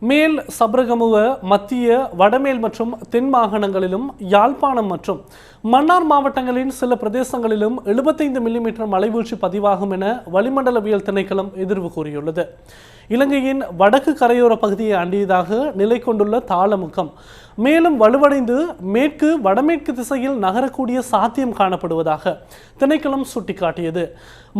மேல் சப்ரகமுவ மத்திய வடமேல் மற்றும் தென் மாகாணங்களிலும் யாழ்ப்பாணம் மற்றும் மன்னார் மாவட்டங்களின் சில பிரதேசங்களிலும் 75 மில்லிமீட்டர் மலைவீழ்ச்சி பதிவாகும் என வளிமண்டலவியல் திணைக்களம் எதிர்வு கூறியுள்ளது. இலங்கையின் வடக்கு கரையோர பகுதியை அண்டியதாக நிலை கொண்டுள்ள தாளமுக்கம் மேலும் வலுவடைந்து மேற்கு வடமேற்கு திசையில் நகரக்கூடிய சாத்தியம் காணப்படுவதாக திணைக்களம் சுட்டிக்காட்டியது.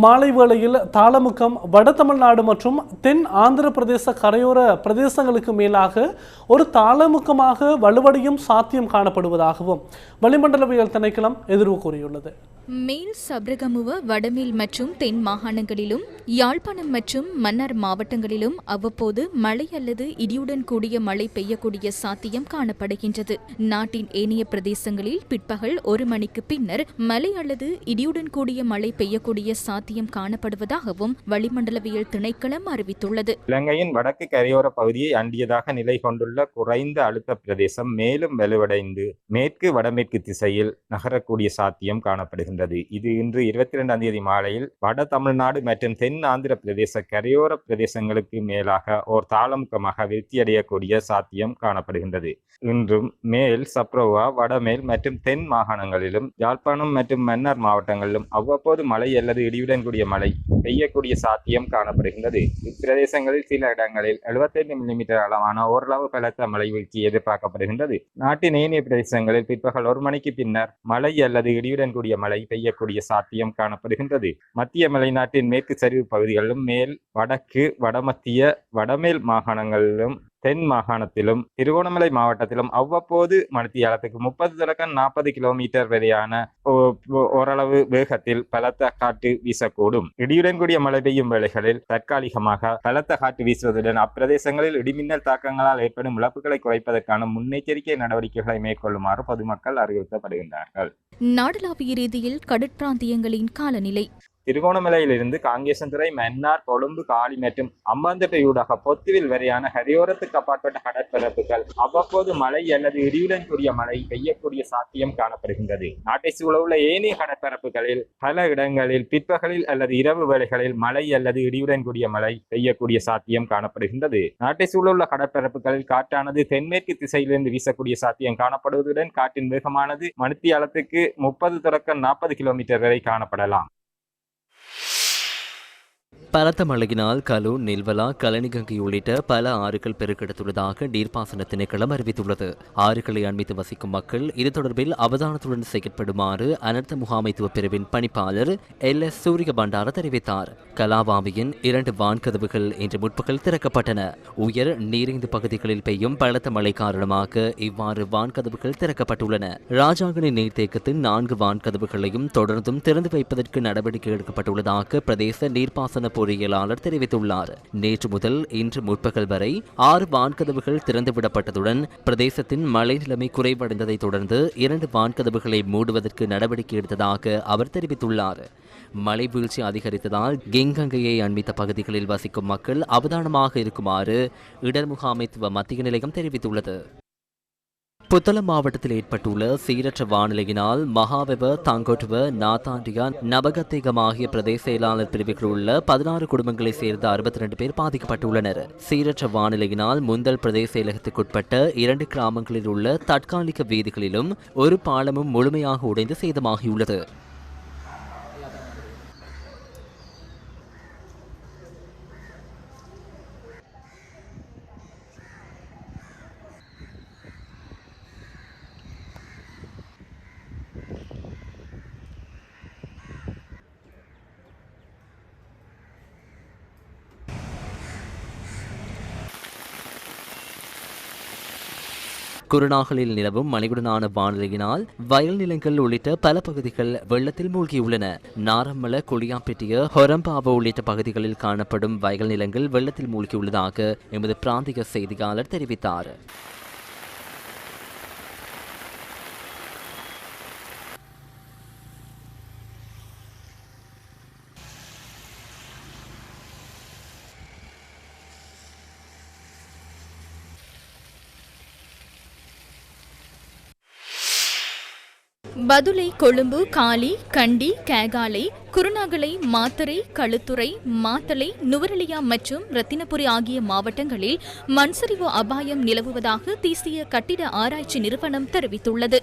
மாலை வேளையில் தாளமுக்கம் வட தமிழ்நாடு மற்றும் தென் ஆந்திர பிரதேச கரையோர பிரதேசங்களுக்கு மேலாக ஒரு தாளமுக்கமாக வலுவடையும் சாத்தியம் காணப்படுவதாகவும் வளிமண்டலவியல் திணைக்களம் எதிர்வு கூறியுள்ளது. மேல் சப்ரகமுவ வடமேல் மற்றும் தென் மாகாணங்களிலும் யாழ்ப்பாணம் மற்றும் மன்னார் மாவட்டங்களிலும் அவ்வப்போது மழை அல்லது இடியுடன் கூடிய மழை பெய்யக்கூடிய சாத்தியம் காணப்படுகின்றது. நாட்டின் ஏனைய பிரதேசங்களில் பிற்பகல் ஒரு மணிக்கு பின்னர் மழை அல்லது இடியுடன் கூடிய மழை பெய்யக்கூடிய சாத்தியம் காணப்படுவதாகவும் வளிமண்டலவியல் திணைக்களம் அறிவித்துள்ளது. இலங்கையின் வடக்கு கரையோர பகுதியை அண்டியதாக நிலை கொண்டுள்ள குறைந்த அழுத்த பிரதேசம் மேலும் வலுவடைந்து மேற்கு வடமேற்கு திசையில் நகரக்கூடிய சாத்தியம் காணப்படுகின்றது. இது இன்று இருபத்தி இரண்டாம் தேதி மாலையில் வட தமிழ்நாடு மற்றும் தென் ஆந்திர பிரதேச கரையோர பிரதேசங்களுக்கு மேலாக ஓர் தாளமுக்கமாக விருத்தியடையக்கூடிய சாத்தியம் காணப்படுகின்றது. இன்றும் மேல் சப்ரோவா வடமேல் மற்றும் தென் மாகாணங்களிலும் யாழ்ப்பாணம் மற்றும் மன்னார் மாவட்டங்களிலும் அவ்வப்போது மழை அல்லது இடியுடன் கூடிய மழை பெய்யக்கூடிய சாத்தியம் காணப்படுகின்றது. இப்பிரதேசங்களில் சில இடங்களில் 75 மில்லிமீட்டர் அளவான ஓரளவு பலத்த மழை வீழ்ச்சி எதிர்பார்க்கப்படுகின்றது. நாட்டின் ஏனைய பிரதேசங்களில் பிற்பகல் ஒரு மணிக்கு பின்னர் மழை அல்லது இடியுடன் கூடிய மழை பெய்யக்கூடிய சாத்தியம் காணப்படுகின்றது. மத்திய மலைநாட்டின் மேற்கு சரிவு பகுதிகளிலும் மேல் வடக்கு வடமத்திய வடமேல் மாகாணங்களிலும் தென் மாகாணத்திலும் திருகோணமலை மாவட்டத்திலும் அவ்வப்போது மணித்தியாலத்துக்கு முப்பது தொடக்கம் நாற்பது கிலோமீட்டர் வரையான ஓரளவு வேகத்தில் பலத்த காற்று வீசக்கூடும். இடியுடன் கூடிய மழை பெய்யும் வேளைகளில் தற்காலிகமாக பலத்த காற்று வீசுவதுடன் அப்பிரதேசங்களில் இடிமின்னல் தாக்கங்களால் ஏற்படும் இழப்புகளை குறைப்பதற்கான முன்னெச்சரிக்கை நடவடிக்கைகளை மேற்கொள்ளுமாறு பொதுமக்கள் அறிவுறுத்தப்படுகின்றார்கள். நாடளாவிய ரீதியில் கடற்பிராந்தியங்களின் காலநிலை திருகோணமலையிலிருந்து காங்கேசந்துறை மன்னார் கொழும்பு காலி மற்றும் அம்பாந்தட்டையூடாக பொத்துவில் வரையான ஹரியோரத்துக்கு அப்பாற்பட்ட கடற்பரப்புகள் அவ்வப்போது மழை அல்லது இடியுடன் கூடிய மழை பெய்யக்கூடிய சாத்தியம் காணப்படுகின்றது. நாட்டை சூழவுள்ள ஏனைய கடற்பரப்புகளில் பல இடங்களில் பிற்பகலில் அல்லது இரவு வேளைகளில் மழை அல்லது இடியுடன் கூடிய மழை பெய்யக்கூடிய சாத்தியம் காணப்படுகின்றது. நாட்டை சூழவுள்ள கடற்பரப்புகளில் காற்றானது தென்மேற்கு திசையிலிருந்து வீசக்கூடிய சாத்தியம் காணப்படுவதுடன் காற்றின் வேகமானது மணித்தியாலத்துக்கு முப்பது தொடக்கம் நாற்பது கிலோமீட்டர் வரை காணப்படலாம். பலத்த மழையினால் கலு நில்வலா கலனிகங்கை உள்ளிட்ட பல ஆறுகள் பெருக்கெடுத்துள்ளதாக நீர்ப்பாசன திணைக்களம் அறிவித்துள்ளது. ஆறுகளை அண்மித்து வசிக்கும் மக்கள் இது தொடர்பில் அவதானத்துடன் செயற்படுமாறு அனர்த்த முகாமைத்துவ பிரிவின் பணிப்பாளர் எல். எஸ். சூரிய பண்டார தெரிவித்தார். கலாவாமியின் இரண்டு வான்கதவுகள் இன்று முற்பகல் திறக்கப்பட்டன. உயர் நீரிந்து பகுதிகளில் பெய்யும் பலத்த மழை காரணமாக இவ்வாறு வான்கதவுகள் திறக்கப்பட்டுள்ளன. ராஜாங்கனி நீர்த்தேக்கத்தின் நான்கு வான்கதவுகளையும் தொடர்ந்தும் திறந்து வைப்பதற்கு நடவடிக்கை எடுக்கப்பட்டுள்ளதாக பிரதேச நீர்ப்பாசன பொறியியலாளர் தெரிவித்துள்ளார். நேற்று முதல் இன்று முற்பகல் வரை ஆறு வான்கதவுகள் திறந்துவிடப்பட்டதுடன் பிரதேசத்தின் மழை நிலைமை குறைவடைந்ததைத் தொடர்ந்து இரண்டு வான்கதவுகளை மூடுவதற்கு நடவடிக்கை எடுத்ததாக அவர் தெரிவித்துள்ளார். மழை வீழ்ச்சி அதிகரித்ததால் கெங்கங்கையை அண்மித்த பகுதிகளில் வசிக்கும் மக்கள் அவதானமாக இருக்குமாறு இடர் முகாமைத்துவ மத்திய நிலையம் தெரிவித்துள்ளது. புத்தளம் மாவட்டத்தில் ஏற்பட்டுள்ள சீரற்ற வானிலையினால் மகாவெப தாங்கோட்டுவ நாத்தாண்டியா நபகத்தேகம் ஆகிய பிரதேச செயலாளர் பிரிவுகளில் உள்ள பதினாறு குடும்பங்களைச் சேர்ந்த அறுபத்தி ரெண்டு பேர் பாதிக்கப்பட்டுள்ளனர். சீரற்ற வானிலையினால் முந்தல் பிரதேச செயலகத்துக்குட்பட்ட இரண்டு கிராமங்களில் உள்ள தற்காலிக வீதிகளிலும் ஒரு பாலமும் முழுமையாக உடைந்து சேதமாகியுள்ளது. குருநாகலில் நிலவும் மழையுடனான வானிலையினால் வயல் நிலங்கள் உள்ளிட்ட பல பகுதிகள் வெள்ளத்தில் மூழ்கியுள்ளன. நாரம்மல குளியாம்பெட்டிய ஹொரம்பாவோ உள்ளிட்ட பகுதிகளில் காணப்படும் வயல் நிலங்கள் வெள்ளத்தில் மூழ்கியுள்ளதாக எமது பிராந்திய செய்தியாளர் தெரிவித்தார். பதுளை கொழும்பு காலி கண்டி கேகாலை குருநாகலை மாத்தரை களுத்துறை மாத்தளை நுவரெலியா மற்றும் ரத்தினபுரி ஆகிய மாவட்டங்களில் மண்சரிவு அபாயம் நிலவுவதாக தேசிய கட்டிட ஆராய்ச்சி நிறுவனம் தெரிவித்துள்ளது.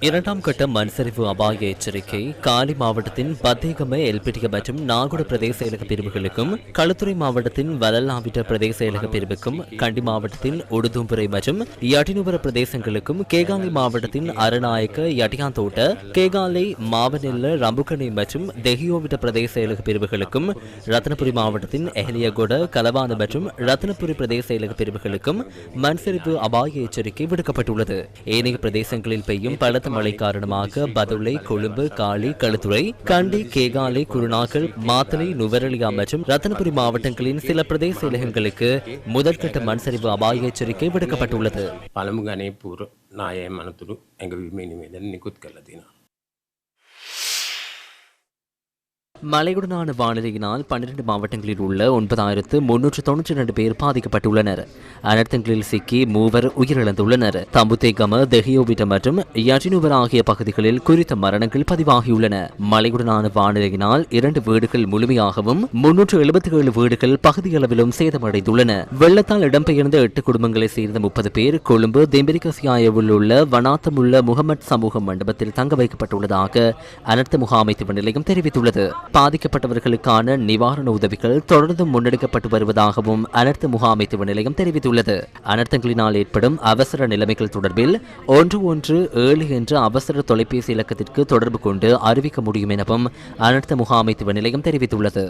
இரண்டாம் கட்ட மண்சரிவு அபாய எச்சரிக்கை காலி மாவட்டத்தின் பத்தேகம எல்பிடிக மற்றும் நாகுட பிரதேச செயலக பிரிவுகளுக்கும் களுத்துறை மாவட்டத்தின் வலல்லாவிட்ட பிரதேச செயலக பிரிவுக்கும் கண்டி மாவட்டத்தின் உடுதும்புரை மற்றும் யட்டினுபுர பிரதேசங்களுக்கும் கேகாலை மாவட்டத்தின் அரணாயக்க யட்டியாந்தோட்ட கேகாலை மாவனெல்ல ரம்புக்கணி மற்றும் தெஹியோவிட்ட பிரதேச செயலக பிரிவுகளுக்கும் ரத்னபுரி மாவட்டத்தின் எஹலியகொட கலவான மற்றும் ரத்னபுரி பிரதேச செயலக பிரிவுகளுக்கும் மண்சரிவு அபாய எச்சரிக்கை விடுக்கப்பட்டுள்ளது ஏனைய பிரதேசங்களில் பெய்யும் பலத்த மழை காரணமாக பதுளை கொழும்பு காலி களுத்துறை கண்டி கேகாலை குருநாகல் மாத்தளை நுவரெலியா மற்றும் ரத்னபுரி மாவட்டங்களின் சில பிரதேச செயலகங்களுக்கு முதற்கட்ட மண்சரிவு அபாய எச்சரிக்கை விடுக்கப்பட்டுள்ளது පළමු ගණේ පූර නායම් අනතුරු ඇඟවීමේ නිවේදන නිකුත් කළ තිනවා. மழையுடனான வானிலையினால் பன்னிரண்டு மாவட்டங்களில் உள்ள ஒன்பதாயிரத்து முன்னூற்று தொன்னூற்றி இரண்டு பேர் பாதிக்கப்பட்டுள்ளனர். அனர்த்தங்களில் சிக்கி மூவர் உயிரிழந்துள்ளனர். தம்புத்தேகம தெஹியோவிட்டம் மற்றும் யஜினுவர் ஆகிய பகுதிகளில் குறித்த மரணங்கள் பதிவாகியுள்ளன. மழையுடனான வானிலையினால் இரண்டு வீடுகள் முழுமையாகவும் முன்னூற்று எழுபத்தி ஏழு வீடுகள் பகுதியளவிலும் சேதமடைந்துள்ளன. வெள்ளத்தால் இடம்பெயர்ந்த எட்டு குடும்பங்களைச் சேர்ந்த முப்பது பேர் கொழும்பு தெம்பிரிகசியாயவில் உள்ள வனாத்தமுள்ள முகமட் சமூக மண்டபத்தில் தங்க வைக்கப்பட்டுள்ளதாக அனர்த்த முகாமைத்துவ நிலையம் தெரிவித்துள்ளது. பாதிக்கப்பட்டவர்களுக்கான நிவாரண உதவிகள் தொடர்ந்து முன்னெடுக்கப்பட்டு வருவதாகவும் அனர்த்த முகாமைத்துவ நிலையம் தெரிவித்துள்ளது. அனர்த்தங்களினால் ஏற்படும் அவசர நிலைமைகள் தொடர்பில் ஒன்று ஒன்று ஏழு என்ற அவசர தொலைபேசி இலக்கத்திற்கு தொடர்பு கொண்டு அறிவிக்க முடியும் எனவும் அனர்த்த முகாமைத்துவ நிலையம் தெரிவித்துள்ளது.